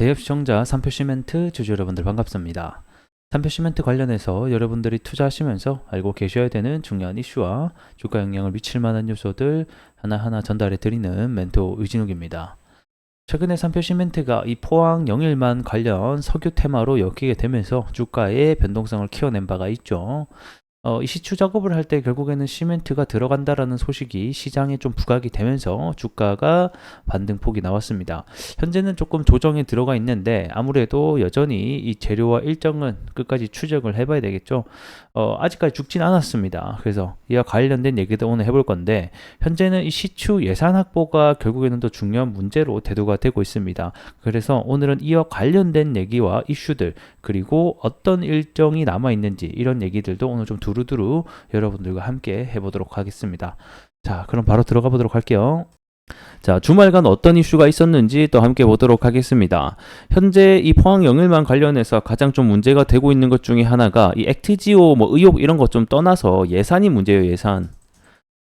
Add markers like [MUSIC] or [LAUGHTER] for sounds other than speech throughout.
대협 시청자 삼표 시멘트 주주 여러분들 반갑습니다. 삼표 시멘트 관련해서 여러분들이 투자하시면서 알고 계셔야 되는 중요한 이슈와 주가 영향을 미칠 만한 요소들 하나하나 전달해 드리는 멘토 의진욱입니다. 최근에 삼표 시멘트가 이 포항 영일만 관련 석유 테마로 엮이게 되면서 주가의 변동성을 키워낸 바가 있죠. 어, 이 시추 작업을 할 때 결국에는 시멘트가 들어간다라는 소식이 시장에 좀 부각이 되면서 주가가 반등폭이 나왔습니다. 현재는 조금 조정이 들어가 있는데 아무래도 여전히 이 재료와 일정은 끝까지 추적을 해봐야 되겠죠. 어, 아직까지 죽진 않았습니다. 그래서 이와 관련된 얘기도 오늘 해볼 건데 현재는 이 시추 예산 확보가 결국에는 더 중요한 문제로 대두가 되고 있습니다. 그래서 오늘은 이와 관련된 얘기와 이슈들 그리고 어떤 일정이 남아 있는지 이런 얘기들도 오늘 좀두 루두루 여러분들과 함께 해보도록 하겠습니다. 자, 그럼 바로 들어가 보도록 할게요. 자, 주말간 어떤 이슈가 있었는지 또 함께 보도록 하겠습니다. 현재 이 포항 영일만 관련해서 가장 좀 문제가 되고 있는 것 중에 하나가 이 액티지오 뭐 의혹 이런 것 좀 떠나서 예산이 문제예요, 예산.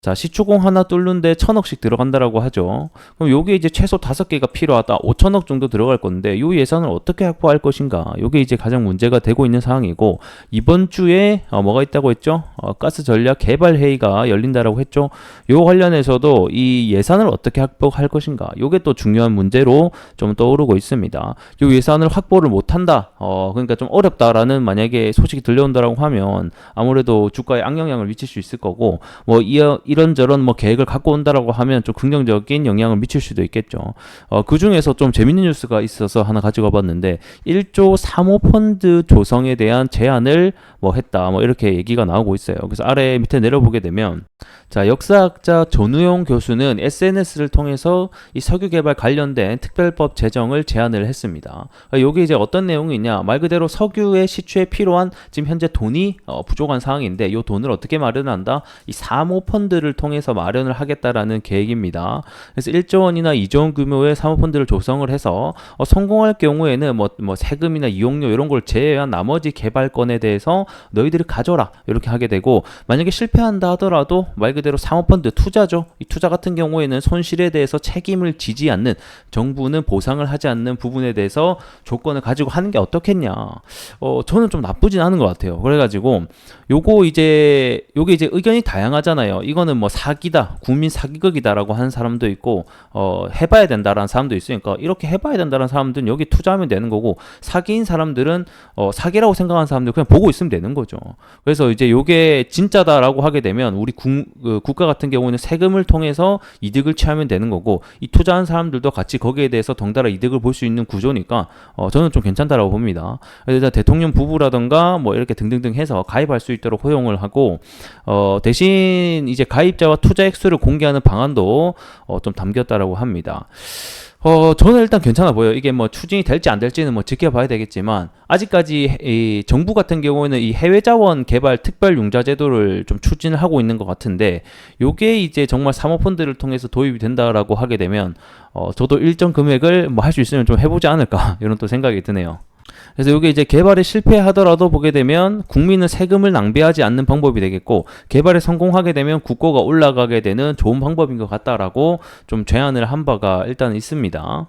자, 시추공 하나 뚫는데 천억씩 들어간다라고 하죠. 그럼 요게 이제 최소 다섯 개가 필요하다. 5천억 정도 들어갈 건데 요 예산을 어떻게 확보할 것인가? 요게 이제 가장 문제가 되고 있는 상황이고 이번 주에 어, 뭐가 있다고 했죠? 어, 가스 전략 개발 회의가 열린다라고 했죠. 요 관련해서도 이 예산을 어떻게 확보할 것인가? 요게 또 중요한 문제로 좀 떠오르고 있습니다. 요 예산을 확보를 못 한다. 어, 그러니까 좀 어렵다라는 만약에 소식이 들려온다라고 하면 아무래도 주가에 악영향을 미칠 수 있을 거고 뭐 이, 이런저런 뭐 계획을 갖고 온다라고 하면 좀 긍정적인 영향을 미칠 수도 있겠죠. 어, 그 중에서 좀 재밌는 뉴스가 있어서 하나 가지고 와봤는데 1조 사모펀드 조성에 대한 제안을 뭐 했다 뭐 이렇게 얘기가 나오고 있어요. 그래서 아래 밑에 내려보게 되면 자 역사학자 전우용 교수는 SNS를 통해서 이 석유 개발 관련된 특별법 제정을 제안을 했습니다. 어, 요게 이제 어떤 내용이 있냐 말 그대로 석유의 시추에 필요한 지금 현재 돈이 어, 부족한 상황인데 이 돈을 어떻게 마련한다? 이 사모펀드 를 통해서 마련을 하겠다라는 계획입니다. 그래서 1조 원이나 2조 원 규모의 사모펀드를 조성을 해서 어, 성공할 경우에는 뭐, 뭐 세금이나 이용료 이런 걸 제외한 나머지 개발권에 대해서 너희들이 가져라 이렇게 하게 되고 만약에 실패한다 하더라도 말 그대로 사모펀드 투자죠. 이 투자 같은 경우에는 손실에 대해서 책임을 지지 않는 정부는 보상을 하지 않는 부분에 대해서 조건을 가지고 하는 게 어떻겠냐. 어 저는 좀 나쁘진 않은 것 같아요. 그래가지고 요거 이제 요게 이제 의견이 다양하잖아요. 이거는 뭐 사기다, 국민 사기극이다라고 하는 사람도 있고 어 해봐야 된다라는 사람도 있으니까 이렇게 해봐야 된다라는 사람들은 여기 투자하면 되는 거고 사기인 사람들은 어 사기라고 생각하는 사람들 그냥 보고 있으면 되는 거죠. 그래서 이제 요게 진짜다라고 하게 되면 우리 국, 그 국가 같은 경우는 세금을 통해서 이득을 취하면 되는 거고 이 투자한 사람들도 같이 거기에 대해서 덩달아 이득을 볼 수 있는 구조니까 어 저는 좀 괜찮다라고 봅니다. 그래서 대통령 부부라던가 뭐 이렇게 등등등 해서 가입할 수 있도록 허용을 하고 어 대신 이제 가입자와 투자 액수를 공개하는 방안도 어 좀 담겼다라고 합니다. 어, 저는 일단 괜찮아 보여요. 이게 뭐 추진이 될지 안 될지는 뭐 지켜봐야 되겠지만, 아직까지 이 정부 같은 경우에는 이 해외 자원 개발 특별 융자 제도를 좀 추진을 하고 있는 것 같은데, 요게 이제 정말 사모펀드를 통해서 도입이 된다라고 하게 되면, 어, 저도 일정 금액을 뭐 할 수 있으면 좀 해보지 않을까, [LAUGHS] 이런 또 생각이 드네요. 그래서 이게 이제 개발에 실패하더라도 보게 되면 국민은 세금을 낭비하지 않는 방법이 되겠고 개발에 성공하게 되면 국고가 올라가게 되는 좋은 방법인 것 같다라고 좀 제안을 한 바가 일단 있습니다.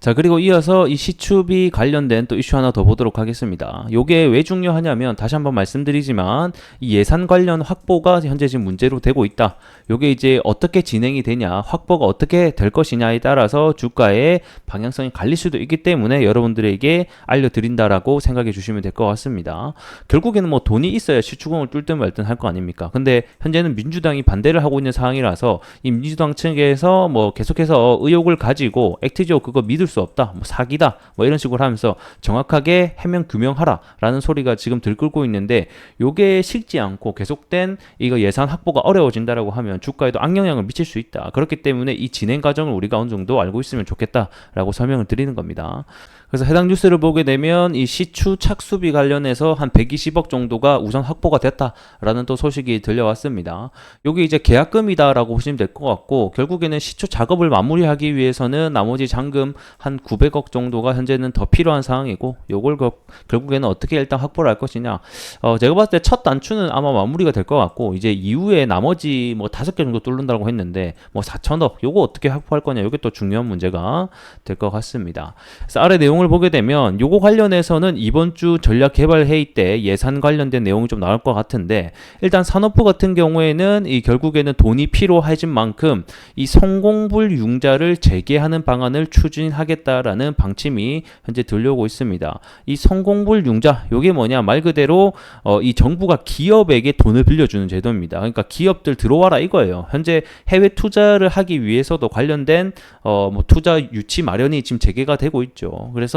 자, 그리고 이어서 이 시추비 관련된 또 이슈 하나 더 보도록 하겠습니다. 요게 왜 중요하냐면 다시 한번 말씀드리지만 이 예산 관련 확보가 현재 지금 문제로 되고 있다. 요게 이제 어떻게 진행이 되냐, 확보가 어떻게 될 것이냐에 따라서 주가의 방향성이 갈릴 수도 있기 때문에 여러분들에게 알려드린다라고 생각해 주시면 될 것 같습니다. 결국에는 뭐 돈이 있어야 시추공을 뚫든 말든 할 거 아닙니까? 근데 현재는 민주당이 반대를 하고 있는 상황이라서 이 민주당 측에서 뭐 계속해서 의혹을 가지고 액티지오 그거 믿을 수 없다, 뭐 사기다, 뭐 이런 식으로 하면서 정확하게 해명 규명하라라는 소리가 지금 들끓고 있는데 요게 식지 않고 계속된 이거 예산 확보가 어려워진다라고 하면 주가에도 악영향을 미칠 수 있다. 그렇기 때문에 이 진행 과정을 우리가 어느 정도 알고 있으면 좋겠다라고 설명을 드리는 겁니다. 그래서 해당 뉴스를 보게 되면 이 시추 착수비 관련해서 한 120억 정도가 우선 확보가 됐다라는 또 소식이 들려왔습니다. 여기 이제 계약금이다라고 보시면 될 것 같고 결국에는 시추 작업을 마무리하기 위해서는 나머지 잔금 한 900억 정도가 현재는 더 필요한 상황이고 요걸 거, 결국에는 어떻게 일단 확보를 할 것이냐. 어, 제가 봤을 때 첫 단추는 아마 마무리가 될 것 같고 이제 이후에 나머지 뭐 다섯 개 정도 뚫는다고 했는데 뭐 4천억 요거 어떻게 확보할 거냐. 요게 또 중요한 문제가 될 것 같습니다. 그래서 아래 내용 내용을 보게 되면 요거 관련해서는 이번 주 전략 개발 회의 때 예산 관련된 내용이 좀 나올 것 같은데 일단 산업부 같은 경우에는 이 결국에는 돈이 필요해진 만큼 이 성공불 융자를 재개하는 방안을 추진하겠다라는 방침이 현재 들려오고 있습니다. 이 성공불 융자 요게 뭐냐 말 그대로 어, 이 정부가 기업에게 돈을 빌려주는 제도입니다. 그러니까 기업들 들어와라 이거예요. 현재 해외 투자를 하기 위해서도 관련된 어, 뭐 투자 유치 마련이 지금 재개가 되고 있죠. 그래서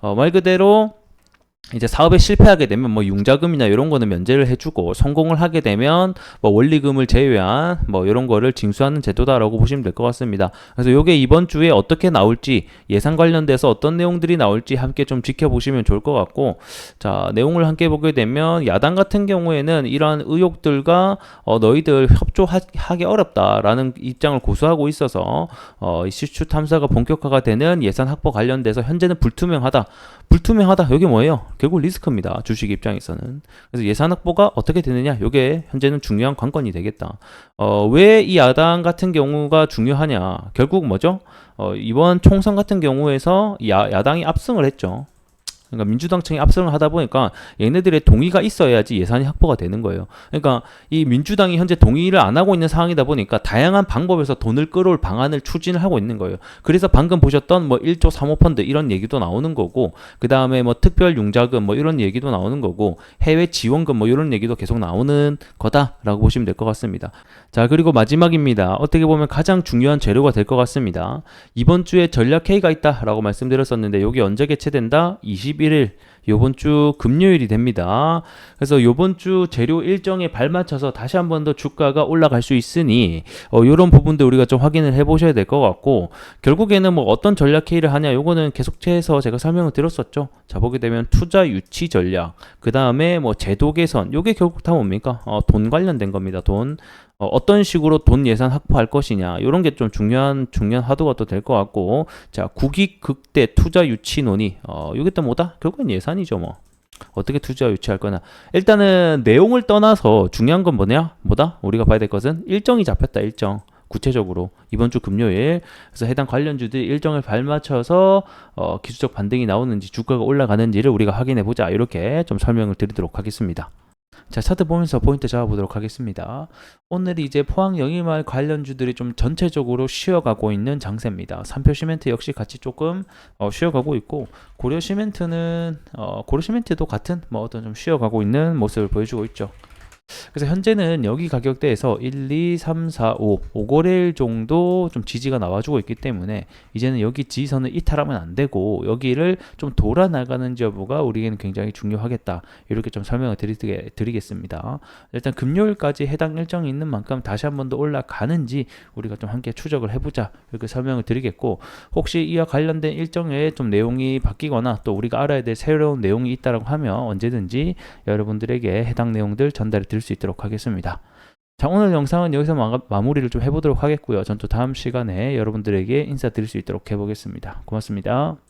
어, 말 그대로 이제 사업에 실패하게 되면 뭐 융자금이나 이런 거는 면제를 해주고 성공을 하게 되면 뭐 원리금을 제외한 뭐 이런 거를 징수하는 제도다라고 보시면 될 것 같습니다. 그래서 요게 이번 주에 어떻게 나올지 예산 관련돼서 어떤 내용들이 나올지 함께 좀 지켜보시면 좋을 것 같고 자 내용을 함께 보게 되면 야당 같은 경우에는 이러한 의혹들과 어, 너희들 협조하기 어렵다라는 입장을 고수하고 있어서 어, 이 시추 탐사가 본격화가 되는 예산 확보 관련돼서 현재는 불투명하다. 불투명하다. 여기 뭐예요? 결국 리스크입니다. 주식 입장에서는. 그래서 예산 확보가 어떻게 되느냐? 이게 현재는 중요한 관건이 되겠다. 어, 왜 이 야당 같은 경우가 중요하냐? 결국 뭐죠? 어, 이번 총선 같은 경우에서 야, 야당이 압승을 했죠. 그러니까 민주당 층이 압승을 하다 보니까 얘네들의 동의가 있어야지 예산이 확보가 되는 거예요. 그러니까 이 민주당이 현재 동의를 안 하고 있는 상황이다 보니까 다양한 방법에서 돈을 끌어올 방안을 추진을 하고 있는 거예요. 그래서 방금 보셨던 뭐 1조 3호 펀드 이런 얘기도 나오는 거고 그 다음에 뭐 특별 융자금 뭐 이런 얘기도 나오는 거고 해외 지원금 뭐 이런 얘기도 계속 나오는 거다라고 보시면 될 것 같습니다. 자 그리고 마지막입니다. 어떻게 보면 가장 중요한 재료가 될 것 같습니다. 이번 주에 전략 회의가 있다라고 말씀드렸었는데 여기 언제 개최된다? 21일 요번 주 금요일이 됩니다. 그래서 요번 주 재료 일정에 발맞춰서 다시 한 번 더 주가가 올라갈 수 있으니 어, 요런 부분도 우리가 좀 확인을 해 보셔야 될 것 같고 결국에는 뭐 어떤 전략 회의를 하냐 요거는 계속해서 제가 설명을 드렸었죠. 자 보게 되면 투자 유치 전략 그 다음에 뭐 제도 개선 요게 결국 다 뭡니까? 어, 돈 관련된 겁니다. 돈 어, 어떤 식으로 돈 예산 확보할 것이냐 이런 게 좀 중요한 중요한 화두가 또 될 것 같고. 자 국익 극대 투자 유치 논의. 어 이게 또 뭐다? 결국엔 예산이죠 뭐. 어떻게 투자 유치할 거나 일단은 내용을 떠나서 중요한 건 뭐냐? 뭐다? 우리가 봐야 될 것은 일정이 잡혔다 일정. 구체적으로. 이번 주 금요일. 그래서 해당 관련주들이 일정을 발맞춰서 어, 기술적 반등이 나오는지 주가가 올라가는지를 우리가 확인해 보자. 이렇게 좀 설명을 드리도록 하겠습니다. 자, 차트 보면서 포인트 잡아보도록 하겠습니다. 오늘이 이제 포항 영일마을 관련주들이 좀 전체적으로 쉬어가고 있는 장세입니다. 삼표 시멘트 역시 같이 조금 어, 쉬어가고 있고 고려 시멘트는 어, 고려 시멘트도 같은 뭐 어떤 좀 쉬어가고 있는 모습을 보여주고 있죠. 그래서 현재는 여기 가격대에서 1, 2, 3, 4, 5, 5거래일 정도 좀 지지가 나와주고 있기 때문에 이제는 여기 지지선을 이탈하면 안 되고 여기를 좀 돌아 나가는 여부가 우리에게는 굉장히 중요하겠다 이렇게 좀 설명을 드리게, 드리겠습니다. 일단 금요일까지 해당 일정이 있는 만큼 다시 한 번 더 올라가는지 우리가 좀 함께 추적을 해보자 이렇게 설명을 드리겠고 혹시 이와 관련된 일정에 좀 내용이 바뀌거나 또 우리가 알아야 될 새로운 내용이 있다라고 하면 언제든지 여러분들에게 해당 내용들 전달해 드릴 수 있도록 하겠습니다. 자 오늘 영상은 여기서 마, 마무리를 좀 해보도록 하겠고요. 전 또 다음 시간에 여러분들에게 인사드릴 수 있도록 해보겠습니다. 고맙습니다.